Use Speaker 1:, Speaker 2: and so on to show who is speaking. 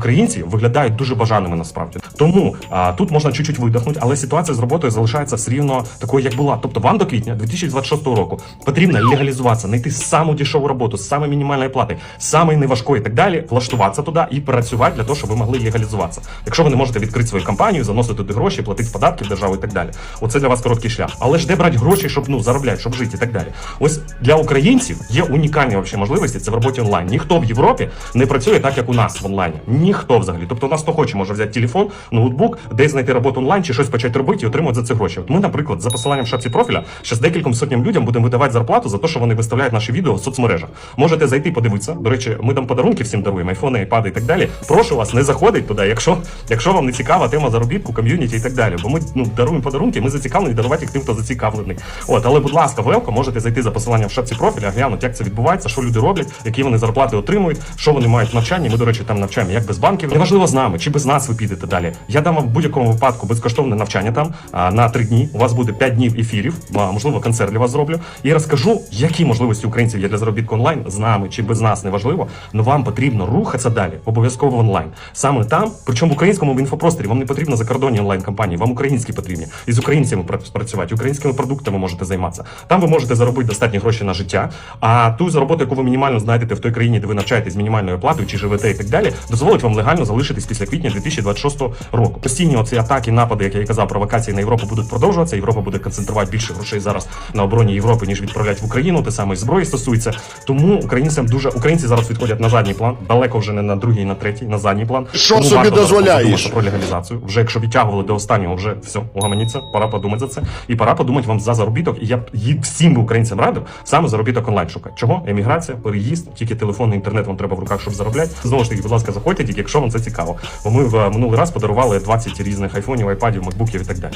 Speaker 1: українці виглядають дуже бажаними насправді. Тому а, тут можна чуть-чуть видихнути, але ситуація з роботою залишається все рівно такою, як була. Тобто вам до квітня 2026 року потрібно легалізуватися, знайти саму дешеву роботу, саме мінімальної плати, саме неважкої і так далі, влаштуватися туди і працювати для того, щоб ви могли легалізуватися. Якщо ви не можете відкрити свою компанію, заносити туди гроші, платити податки в державу і так далі. Оце для вас короткий шлях. Але ж де брати гроші, щоб ну заробляти, щоб жити і так далі. Ось для українців є унікальні вообще можливості. Це в роботі онлайн. Ніхто в Європі не працює так, як у нас в онлайні. Ніхто взагалі. Тобто, у нас хто хоче, може взяти телефон, ноутбук, десь знайти роботу онлайн чи щось почати робити і отримати за це гроші. От ми, наприклад, за посиланням в шапці профіля, ще з декільком сотням людям будемо видавати зарплату за те, що вони виставляють наші відео в соцмережах. Можете зайти подивитися. До речі, ми там подарунки всім даруємо, айфони, айпади і так далі. Прошу вас, не заходить туди, якщо, якщо вам не цікава тема заробітку, ком'юніті і так далі. Бо ми ну даруємо подарунки, ми зацікавлені дарувати їх тим, хто зацікавлений. От, але, будь ласка, велко, можете зайти за посиланням в шапці профіля, глянути, як це відбувається, що люди роблять, які вони зарплати отримують, що вони мають в навчанні. Ми, до речі, там навчаємо як без банків. Неважливо з нами чи без нас ви підете далі. Я дам вам в будь-якому випадку безкоштовне навчання там на три дні. У вас буде 5 днів ефірів, можливо, концерт для вас зроблю. І розкажу, які можливості українців є для заробітку онлайн з нами чи без нас, неважливо. але вам потрібно рухатися далі, обов'язково онлайн. Саме там, причому в українському інфопросторі, вам не потрібно закордонні онлайн компанії, вам українські потрібні. І з українцями пра- працювати, українськими продуктами можете займатися. Там ви можете заробити достатні гроші на життя. А ту зароботу, яку ви мінімально знайдете в той країні, де ви навчаєтесь з мінімальною оплатою чи живете і так далі, дозволить вам легально залишитись після квітня 2026 року. Постійні оці атаки, напади, як я і казав, провокації на Європу будуть продовжуватися. Європа буде концентрувати більше грошей зараз на обороні Європи, ніж відправлять в Україну. Те саме і зброї стосується. Тому українцям дуже українці зараз відходять на задній план, далеко вже не на другий, на третій, на задній план.
Speaker 2: Що
Speaker 1: Тому
Speaker 2: собі дозволяєш?
Speaker 1: про легалізацію. Вже якщо відтягували до останнього, вже все, угаманіться, пора подумати за це. І пора подумати вам за заробіток. І я всім українцям радив саме заробіток онлайн шукати. Чого? Еміграція, переїзд, тільки телефон інтернет вам треба в руках, щоб заробляти. Знову ж таки, будь ласка, заходьте, тільки якщо вам це цікаво. Бо ми в е, минулий раз подарували 20 різних айфонів, айпадів, макбуків і так далі.